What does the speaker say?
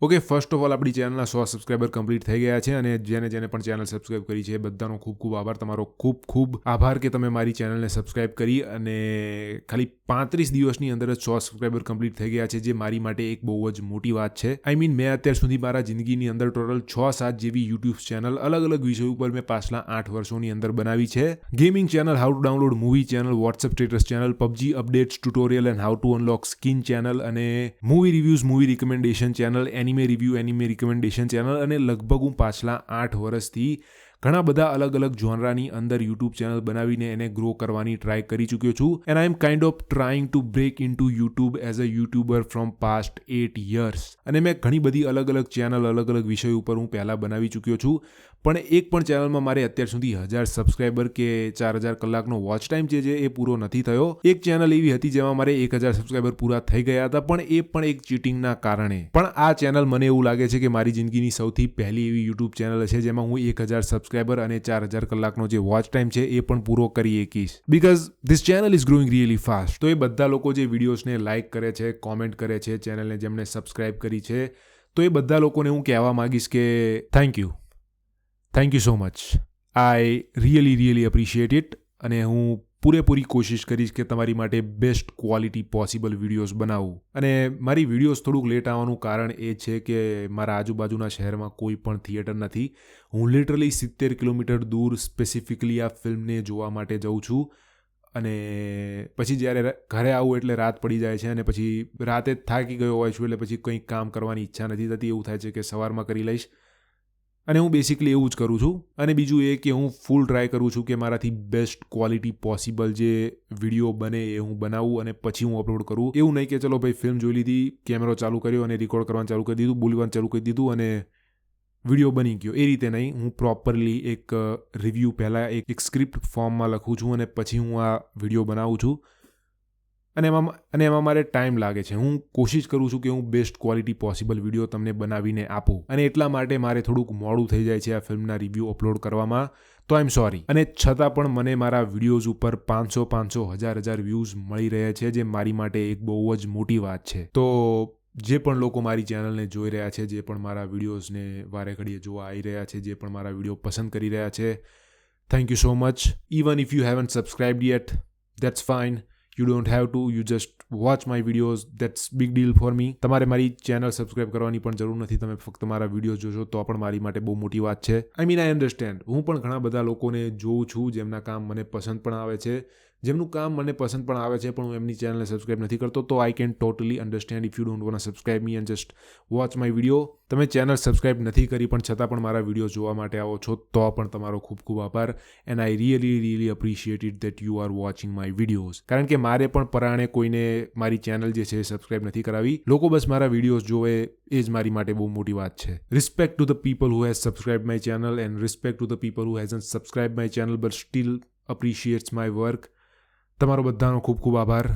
Okay first of all આપણી ચેનલના સો subscriber complete થઈ ગયા છે અને જેને જેને પણ ચેનલ સબસ્ક્રાઈબ કરી છે બધાનો ખૂબ ખૂબ આભાર. તમારો ખૂબ ખૂબ આભાર કે તમે મારી ચેનલને સબસ્ક્રાઈબ કરી અને ખાલી પાંત્રીસ દિવસની અંદર જ સો સબસ્ક્રાઈબર કમ્પ્લીટ થઈ ગયા છે, જે મારી માટે એક બહુ જ મોટી વાત છે. આઈ મીન મેં અત્યાર સુધી મારા જિંદગીની અંદર ટોટલ છ સાત જેવી યુટ્યુબ ચેનલ અલગ અલગ વિષયો ઉપર મેં પાછલા આઠ વર્ષોની અંદર બનાવી છે. Gaming channel how to download movie channel WhatsApp status channel PUBG updates tutorial and how to unlock skin channel અને movie reviews movie recommendation channel anime review anime recommendation channel અને લગભગ હું પાછલા આઠ વર્ષથી ઘણા બધા અલગ અલગ જોનરાની અંદર યુટ્યુબ ચેનલ બનાવીને એને ગ્રો કરવાની ટ્રાય કરી ચૂક્યો છું. And I am kind of trying to break into YouTube as a YouTuber from past eight years અને મેં ઘણી બધી અલગ અલગ ચેનલ, અલગ અલગ વિષય ઉપર હું પહેલાં બનાવી ચૂક્યો છું. પણ એક પણ ચેનલમાં મારે અત્યાર સુધી હજાર સબસ્ક્રાઈબર કે ચાર હજાર કલાકનો વોચ ટાઈમ જે છે એ પૂરો નથી થયો. એક ચેનલ એવી હતી જેમાં મારે એક હજાર સબસ્ક્રાઈબર પૂરા થઈ ગયા હતા, પણ એ પણ એક ચીટિંગના કારણે. પણ આ ચેનલ મને એવું લાગે છે કે મારી જિંદગીની સૌથી પહેલી એવી યુટ્યુબ ચેનલ છે જેમાં હું એક હજાર સબસ્ક્રાઈબર અને ચાર હજાર કલાકનો જે વોચ ટાઈમ છે એ પણ પૂરો કરી એકીશ because this channel is growing really fast તો એ બધા લોકો જે વિડીયોઝને લાઇક કરે છે કોમેન્ટ કરે છે ચેનલને જેમણે સબસ્ક્રાઈબ કરી છે, તો એ બધા લોકોને હું કહેવા માંગીશ કે thank you thank you so much I really really appreciate it અને હું પૂરેપૂરી કોશિશ કરીશ કે તમારી માટે બેસ્ટ ક્વોલિટી પોસિબલ વિડીયોઝ બનાવું. અને મારી વિડીયોઝ થોડુંક લેટ આવવાનું કારણ એ છે કે મારા આજુબાજુના શહેરમાં કોઈ પણ થિયેટર નથી. હું લિટરલી સિત્તેર કિલોમીટર દૂર સ્પેસિફિકલી આ ફિલ્મને જોવા માટે જઉં છું. અને પછી જ્યારે ઘરે આવું એટલે રાત પડી જાય છે અને પછી રાતે થાકી ગયો હોય છું એટલે પછી કંઈક કામ કરવાની ઈચ્છા નથી થતી. એવું થાય છે કે સવારમાં કરી લઈશ. અને હું બેસિકલી એવું જ કરું છું. અને બીજું એ કે હું ફૂલ ટ્રાય કરું છું કે મારાથી બેસ્ટ ક્વોલિટી પોસિબલ જે વીડિયો બને એ હું બનાવું અને પછી હું અપલોડ કરું. એવું નહીં કે ચલો ભાઈ ફિલ્મ જોઈ લીધી કેમેરો ચાલુ કર્યો અને રેકોર્ડ કરવાનું ચાલુ કરી દીધું, બોલવાનું ચાલુ કરી દીધું અને વીડિયો બની ગયો. એ રીતે નહીં, હું પ્રોપરલી એક રિવ્યૂ પહેલાં એક સ્ક્રિપ્ટ ફોર્મમાં લખું છું અને પછી હું આ વીડિયો બનાવું છું. અને એમાં અને એમાં મારે ટાઈમ લાગે છે. હું કોશિશ કરું છું કે હું બેસ્ટ ક્વોલિટી પોસિબલ વીડિયો તમને બનાવીને આપું. અને એટલા માટે મારે થોડુંક મોડું થઈ જાય છે આ ફિલ્મના રિવ્યૂ અપલોડ કરવામાં. તો આઈ એમ સોરી અને છતાં પણ મને મારા વિડીયોઝ ઉપર પાંચસો પાંચસો, હજાર હજાર વ્યૂઝ મળી રહ્યા છે, જે મારી માટે એક બહુ જ મોટી વાત છે. તો જે પણ લોકો મારી ચેનલને જોઈ રહ્યા છે, જે પણ મારા વિડીયોઝને વારે ઘડીએ જોવા આવી રહ્યા છે, જે પણ મારા વીડિયો પસંદ કરી રહ્યા છે thank you so much even if you haven't subscribe yet that's fine you don't have to you just watch my videos that's big deal for me તમારે મારી ચેનલ સબસ્ક્રાઇબ કરવાની પણ જરૂર નથી. તમે ફક્ત મારા વીડિયો જોશો તો પણ મારી માટે બહુ મોટી વાત છે. આઈ મીન આઈ અન્ડરસ્ટેન્ડ હું પણ ઘણા બધા લોકોને જોઉં છું જેમના કામ મને પસંદ પણ આવે છે. જેમનું કામ મને પસંદ પણ આવે છે, પણ હું એમની ચેનલને સબસ્ક્રાઇબ નથી કરતો, તો I can totally understand if you don't want subscribe me and just watch my video તમે ચેનલ સબસ્ક્રાઇબ નથી કરી, પણ છતાં પણ મારા વીડિયો જોવા માટે આવો છો, તો પણ તમારો ખૂબ ખૂબ આભાર. And I really really appreciate it that you are watching my videos કારણ કે મારે પણ પરાણે કોઈને મારી ચેનલ જે છે સબસ્ક્રાઇબ નથી કરાવી. લોકો બસ મારા વિડીયોઝ જોવે, એ જ મારી માટે બહુ મોટી વાત છે. Respect to the people who has subscribe my channel and respect to the people who hasn't subscribe my channel but still appreciates my work તમારો બધાનો ખૂબ ખૂબ આભાર.